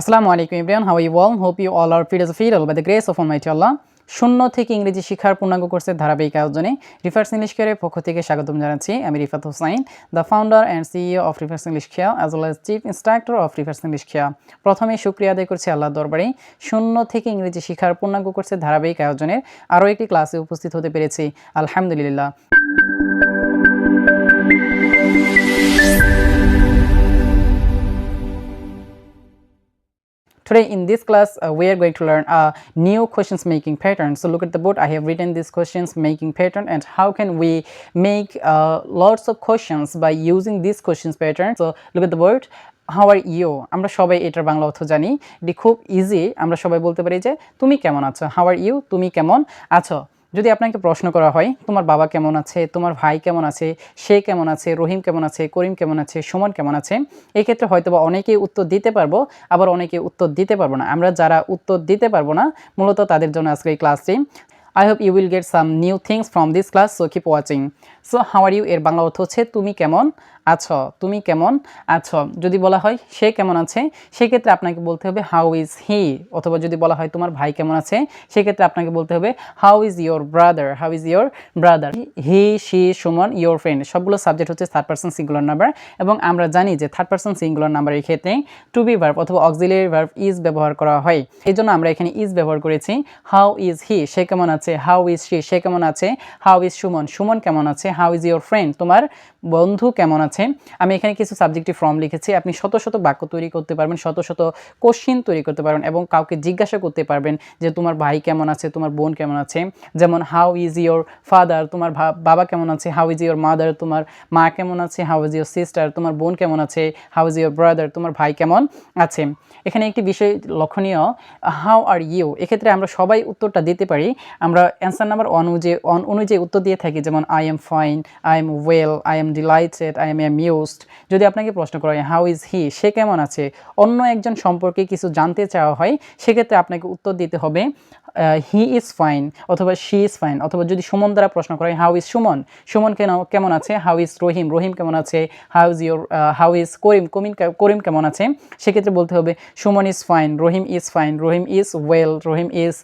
আসসালামু আলাইকুম Ibran how you all hope you all are fit as a fiddle by the grace of Almighty Allah. শূন্য থেকে ইংরেজি শিক্ষার পূর্ণাঙ্গ কোর্সের ধারাবাহিক আয়োজনে রিফার্স ইংলিশ কেয়ারের পক্ষ থেকে স্বাগতম জানাচ্ছি। আমি Rifat Hossain the founder and CEO of Rifat's English care as well as chief instructor of Rifat's English care প্রথমে সুক্রিয়া আদায় করছি আল্লাহ দরবারে। শূন্য থেকে ইংরেজি শিক্ষার পূর্ণাঙ্গ কোর্সের ধারাবাহিক আয়োজনের আরও একটি ক্লাসে উপস্থিত হতে পেরেছি। আলহামদুলিল্লাহ। Today in this class uh, we are going to learn a new questions making pattern. So look at the board I have written this questions making pattern and how can we make uh, lots of questions by using this questions pattern. So look at the board how are you আমরা সবাই এটার বাংলা অর্থ জানি এটি খুব easy আমরা সবাই বলতে পারি যে তুমি কেমন আছো হাওয়ার ইউ তুমি কেমন আছো যদি আপনাকে প্রশ্ন করা হয়, তোমার বাবা কেমন আছে? তোমার ভাই কেমন আছে? সে কেমন আছে? রহিম কেমন আছে? করিম কেমন আছে? সুমন কেমন আছে? এই ক্ষেত্রে হয়তো বা অনেকেই উত্তর দিতে পারব, আবার অনেকে উত্তর দিতে পারব না। আমরা যারা উত্তর দিতে পারব না, মূলত তাদের জন্য আজকে এই ক্লাসটি I hope you will get some new things from this class so keep watching so how are you এর বাংলা অর্থ হচ্ছে, তুমি কেমন আছো তুমি কেমন? আছো যদি বলা হয় সে কেমন আছে, সেক্ষেত্রে আপনাকে বলতে হবে হাউ ইজ হি অথবা যদি বলা হয়, তোমার ভাই কেমন আছে? সেক্ষেত্রে আপনাকে বলতে হবে how is your brother how is your brother he she Suman your friend সবগুলো সাবজেক্ট হচ্ছে থার্ড পার্সন সিঙ্গুলার নাম্বার এবং আমরা জানি যে থার্ড পার্সন সিঙ্গুলার নাম্বারের ক্ষেত্রে টু বি ভার্ব অথবা অক্সিলিয়ারি ভার্ব ইজ ব্যবহার করা হয়। এই জন্য আমরা এখানে ইজ ব্যবহার করেছি হাউ ইজ হি সে কেমন আছে? হাউ ইজ শি সে কেমন আছে? How is Suman? সুমন কেমন আছে? হাউ ইজ ইয়োর ফ্রেন্ড তোমার বন্ধু কেমন আছে? আমি এখানে কিছু সাবজেক্টিভ ফর্ম লিখেছি। আপনি শত শত বাক্য তৈরি করতে পারবেন, শত শত কোশ্চিন তৈরি করতে পারবেন এবং কাউকে জিজ্ঞাসা করতে পারবেন যে, তোমার ভাই কেমন আছে? তোমার বোন কেমন আছে? যেমন হাউ ইজ ইয়োর ফাদার তোমার বাবা কেমন আছে? হাউ ইজ ইয়োর মাদার তোমার মা কেমন আছে? হাউ ইজ ইয়োর সিস্টার তোমার বোন কেমন আছে? হাউ ইজ ইয়োর ব্রাদার তোমার ভাই কেমন আছে? এখানে একটি বিষয় লক্ষণীয় হাউ আর ইউ এক্ষেত্রে আমরা সবাই উত্তরটা দিতে পারি। আমরা অ্যান্সার নাম্বার অনুযায়ী অন অনুযায়ী উত্তর দিয়ে থাকি, যেমন I am fine I am well I am delighted I am amused যদি আপনাকে প্রশ্ন করা হয় হাউ ইজ হি সে কেমন আছে? অন্য একজন সম্পর্কে কিছু জানতে চাওয়া হয়, সেক্ষেত্রে আপনাকে উত্তর দিতে হবে হি ইজ ফাইন অথবা শি ইজ ফাইন অথবা যদি সুমন দ্বারা প্রশ্ন করা হয় হাউ ইজ সুমন? সুমন কেন, কেমন আছে? হাউ ইজ রহিম? রহিম কেমন আছে? How is your how is Karim? Cumin Karim কেমন আছে? সেক্ষেত্রে বলতে হবে, Suman is fine Rahim is fine Rahim is well Rahim is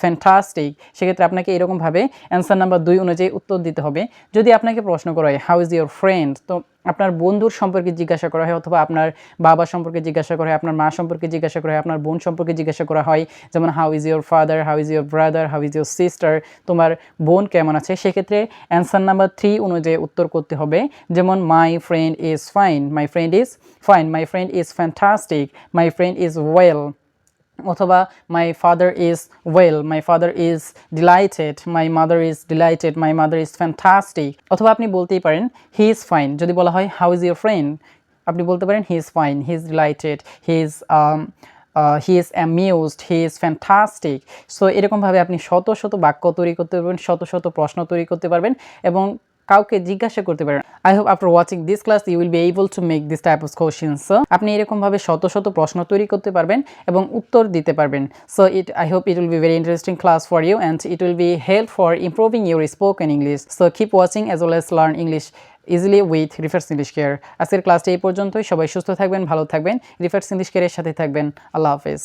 fantastic সেক্ষেত্রে আপনাকে এরকমভাবে অ্যান্সার নাম্বার দুই অনুযায়ী উত্তর দিতে হবে। যদি আপনাকে প্রশ্ন করা হয় হাউ ইজ ইউর ফ্রেন্ড তো আপনার বন্ধুর সম্পর্কে জিজ্ঞাসা করা হয় অথবা আপনার বাবা সম্পর্কে জিজ্ঞাসা করা হয়, আপনার মা সম্পর্কে জিজ্ঞাসা করা হয়, আপনার বোন সম্পর্কে জিজ্ঞাসা করা হয়, যেমন how is your father how is your brother how is your sister তোমার বোন কেমন আছে? সেক্ষেত্রে অ্যান্সার নাম্বার থ্রি অনুযায়ী উত্তর করতে হবে, যেমন my friend is fine my friend is fine my friend is fantastic my friend is well অথবা my father is well my father is delighted my mother is delighted my mother is fantastic অথবা আপনি বলতেই পারেন he is fine যদি বলা হয় how is your friend আপনি বলতে পারেন he is fine he is delighted he is he is amused he is fantastic so এরকমভাবে আপনি শত শত বাক্য তৈরি করতে পারবেন, শত শত প্রশ্ন তৈরি করতে পারবেন এবং কাউকে জিজ্ঞাসা করতে পারেন I hope after watching this class you will be able to make this type of questions আপনি এরকমভাবে শত শত প্রশ্ন তৈরি করতে পারবেন এবং উত্তর দিতে পারবেন। So it I hope it will be very interesting class for you and it will be help for improving your spoken English so keep watching as well as learn English easily with Rifat's English care আজকের ক্লাসটি এই পর্যন্তই। সবাই সুস্থ থাকবেন, ভালো থাকবেন। Refers English কেয়ারের সাথে থাকবেন। আল্লাহ হাফেজ।